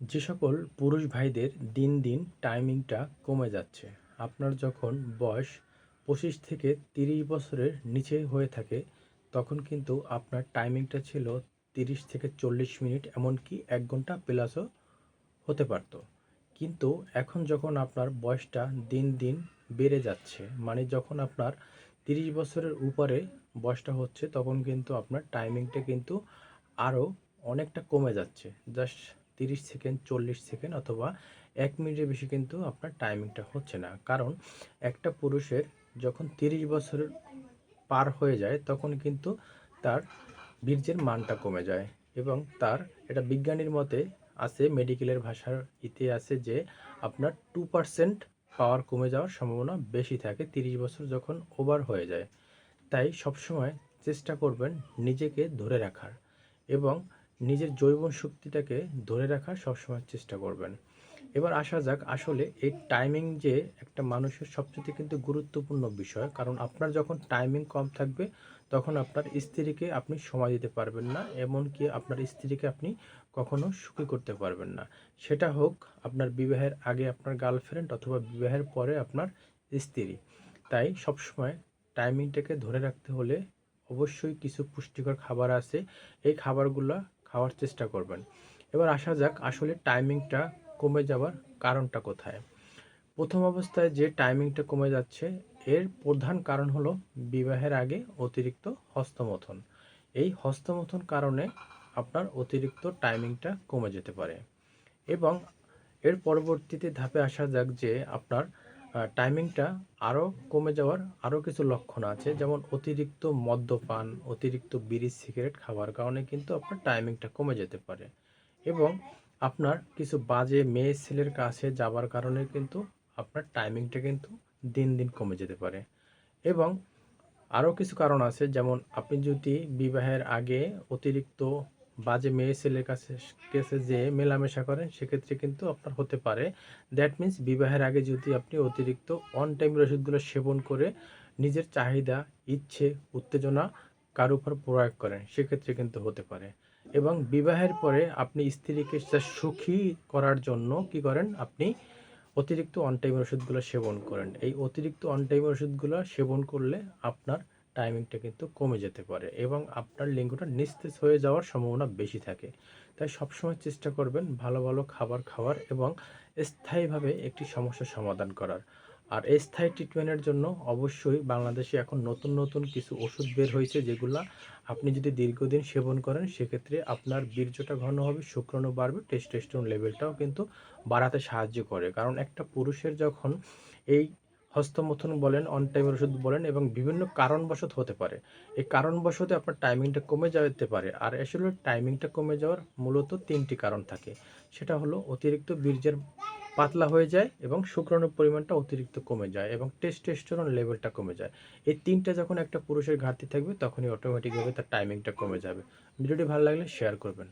যে সকল পুরুষ ভাইদের দিন দিন টাইমিংটা কমে যাচ্ছে। আপনার যখন বয়স পঁচিশ থেকে তিরিশ বছরের নিচে হয়ে থাকে, তখন কিন্তু আপনার টাইমিংটা ছিল তিরিশ থেকে চল্লিশ মিনিট, এমনকি এক ঘণ্টা প্লাসও হতে পারতো। কিন্তু এখন যখন আপনার বয়সটা দিন দিন বেড়ে যাচ্ছে মানে যখন আপনার তিরিশ বছরের উপরে বয়সটা হচ্ছে, তখন কিন্তু আপনার টাইমিংটা কিন্তু আরও অনেকটা কমে যাচ্ছে। জাস্ট তিরিশ সেকেন্ড, চল্লিশ সেকেন্ড অথবা এক মিনিটের বেশি কিন্তু আপনার টাইমিংটা হচ্ছে না। কারণ একটা পুরুষের যখন তিরিশ বছরের পার হয়ে যায়, তখন কিন্তু তার বীর্যের মানটা কমে যায় এবং তার এটা বিজ্ঞানীর মতে আছে, মেডিকেলের ভাষার ইতে আছে যে আপনার টু পার্সেন্ট পাওয়ার কমে যাওয়ার সম্ভাবনা বেশি থাকে তিরিশ বছর যখন ওভার হয়ে যায়। তাই সবসময় চেষ্টা করবেন নিজেকে ধরে রাখার এবং নিজের জৈব শক্তিটাকে ধরে রাখার সবসময় চেষ্টা করবেন। এবার আসা যাক আসলে এই টাইমিং যে একটা মানুষের সবচেয়ে কিন্তু গুরুত্বপূর্ণ বিষয়, কারণ আপনার যখন টাইমিং কম থাকবে, তখন আপনার স্ত্রীকে আপনি সময় দিতে পারবেন না, এমনকি আপনার স্ত্রীকে আপনি কখনো সুখী করতে পারবেন না। সেটা হোক আপনার বিবাহের আগে আপনার গার্লফ্রেন্ড অথবা বিবাহের পরে আপনার স্ত্রী। তাই সবসময় টাইমিংটাকে ধরে রাখতে হলে অবশ্যই কিছু পুষ্টিকর খাবার আছে। এই খাবারগুলো খাওয়ার চেষ্টা করবেন। এবার আসা যাক আসলে টাইমিংটা কমে যাওয়ার কারণটা কোথায়। প্রথম অবস্থায় যে টাইমিংটা কমে যাচ্ছে, এর প্রধান কারণ হলো বিবাহের আগে অতিরিক্ত হস্তমথন। এই হস্তমথন কারণে আপনার অতিরিক্ত টাইমিংটা কমে যেতে পারে। এবং এর পরবর্তীতে ধাপে আসা যাক যে আপনার টাইমিংটা আরও কমে যাওয়ার আরও কিছু লক্ষণ আছে, যেমন অতিরিক্ত মদ্যপান, অতিরিক্ত বিড়ি, সিগারেট খাওয়ার কারণে কিন্তু আপনার টাইমিংটা কমে যেতে পারে। এবং আপনার কিছু বাজে মেয়ে ছেলের কাছে যাবার কারণে কিন্তু আপনার টাইমিংটা কিন্তু দিন দিন কমে যেতে পারে। এবং আরও কিছু কারণ আছে, যেমন আপনি যদি বিবাহের আগে অতিরিক্ত বাজে মেয়ে ছেলের কাছে কাছে যে মেলামেশা করেন, সেক্ষেত্রে কিন্তু আপনার হতে পারে। দ্যাট মিন্স বিবাহের আগে যদি আপনি অতিরিক্ত অন টাইম ওষুধগুলো সেবন করে নিজের চাহিদা, ইচ্ছে, উত্তেজনা কার উপর প্রয়োগ করেন, সেক্ষেত্রে কিন্তু হতে পারে। এবং বিবাহের পরে আপনি স্ত্রীকে সুখী করার জন্য কি করেন? আপনি অতিরিক্ত অন টাইম ওষুধগুলো সেবন করেন। এই অতিরিক্ত অন টাইম ওষুধগুলো সেবন করলে আপনার টাইমিংটা কিন্তু কমে যেতে পারে এবং আপনার লিঙ্গটা নিস্তেজ হয়ে যাওয়ার সম্ভাবনা বেশি থাকে। তাই সবসময় চেষ্টা করবেন ভালো ভালো খাবার খাওয়ার এবং স্থায়ীভাবে একটি সমস্যার সমাধান করার। আর স্থায়ী ট্রিটমেন্টের জন্য অবশ্যই বাংলাদেশে এখন নতুন নতুন কিছু ওষুধ বের হয়েছে যেগুলো আপনি যদি দীর্ঘদিন সেবন করেন, সেক্ষেত্রে আপনার বীর্যটা ঘন হবে, শুক্রাণু বাড়বে টেস্টোস্টেরন লেভেলটাও কিন্তু বাড়াতে সাহায্য করে। কারণ একটা পুরুষের যখন এই হস্তমথন বলেন অন টাইমের ওষুধ বলেন এবং বিভিন্ন কারণবশত হতে পারে। এই কারণবশত আপনার টাইমিংটা কমে যেতে পারে। আর আসলে টাইমিংটা কমে যাওয়ার মূলত তিনটি কারণ থাকে। সেটা হলো অতিরিক্ত বীর্যের পাতলা হয়ে যায় এবং শুক্রাণুর পরিমাণটা অতিরিক্ত কমে যায় এবং টেস্টোস্টেরন লেভেলটা কমে যায়। এই তিনটা যখন একটা পুরুষের ঘাটতি থাকবে, তখনই অটোমেটিকভাবে তার টাইমিংটা কমে যাবে। ভিডিওটি ভালো লাগলে শেয়ার করবেন।